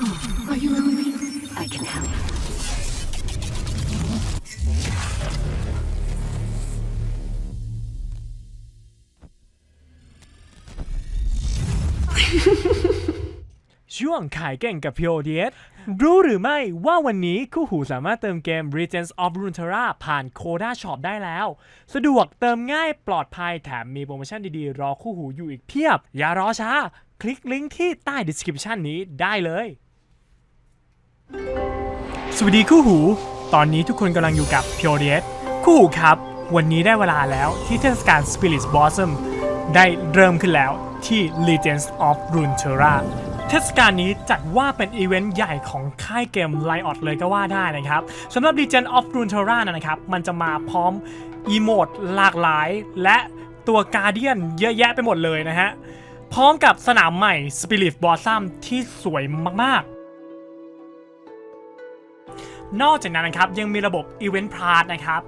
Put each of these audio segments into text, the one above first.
Are you lonely? I can help. ช่วงขายเก่งกับ p o d s รู้หรือไม่ว่าวันนี้คู่หูสามารถเติมเกม Regents of Runeterra ผ่าน Coda Shop ได้แล้ว สะดวกเติมง่ายปลอดภัยแถมมีโปรโมชั่นดีๆ รอคู่หูอยู่อีกเพียบ อย่ารอช้า คลิกลิงก์ที่ใต้ description นี้ได้เลย สวัสดีคู่หู ตอนนี้ทุกคนกำลังอยู่กับ p u r e s คู่หูครับ วันนี้ได้เวลาแล้วที่เทศกาล Spirit Blossom ได้เริ่มขึ้นแล้วที่ Legends of Runeterra เทศกาลนี้จัดว่าเป็นอีเวนต์ใหญ่ของค่ายเกม Riot เลยก็ว่าได้นะครับสำหรับ Legends of Runeterra นะนะครับ มันจะมาพร้อมอีโมดหลากหลาย และตัวการเดียนเยอะแยะไปหมดเลยนะฮะ พร้อมกับสนามใหม่ Spirit Blossom ที่สวยมากๆ นอกจากนั้นนะครับยังมีระบบ Event Pass นะครับ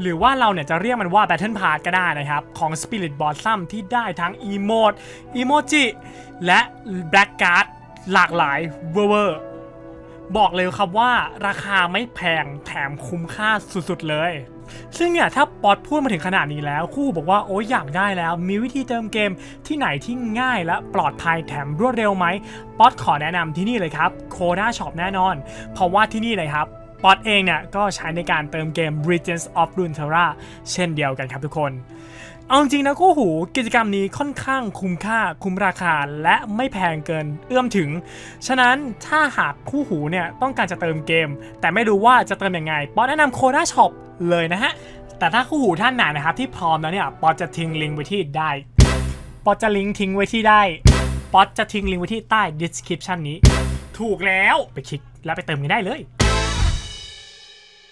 หรือว่าเราเนี่ยจะเรียกมันว่า Battle Pass ก็ได้นะครับ ของ Spirit Blossom ที่ได้ทั้ง Emote Emoji และ Black Card หลากหลายเวอร์บอกเลยครับว่าราคาไม่แพงแถมคุ้มค่าสุดๆเลย ซึ่งเนี่ยถ้าป๊อตพูดมาถึงขนาดนี้แล้ว คู่บอกว่าโอ้ยอยากได้แล้ว มีวิธีเติมเกมที่ไหนที่ง่ายและปลอดภัยแถมรวดเร็วไหมป๊อตขอแนะนำที่นี่เลยครับ Coda Shop แน่นอน เพราะว่าที่นี่เลยครับ ป๊อตเองเนี่ยก็ใช้ในการเติมเกม Regents of Runeterra เช่นเดียวกันครับทุกคนเอาจริงนะคู่หูกิจกรรมนี้ค่อนข้างคุ้มค่าคุ้มราคาและไม่แพงเกินเอื้อมถึง ฉะนั้นถ้าหากคู่หูเนี่ยต้องการจะเติมเกม แต่ไม่รู้ว่าจะเติมยังไงป๊อตแนะนำโคด้าช็อปเลยนะฮะ แต่ถ้าคู่หูท่านไหนนะครับที่พร้อมแล้วเนี่ยป๊อตจะทิ้งลิงก์ไว้ที่ได้ป๊อตจะลิงก์ทิ้งไว้ที่ได้ป๊อตจะทิ้งลิงก์ไว้ที่ใต้ description นี้ ถูกแล้วไปคลิกแล้วไปเติมกันได้เลย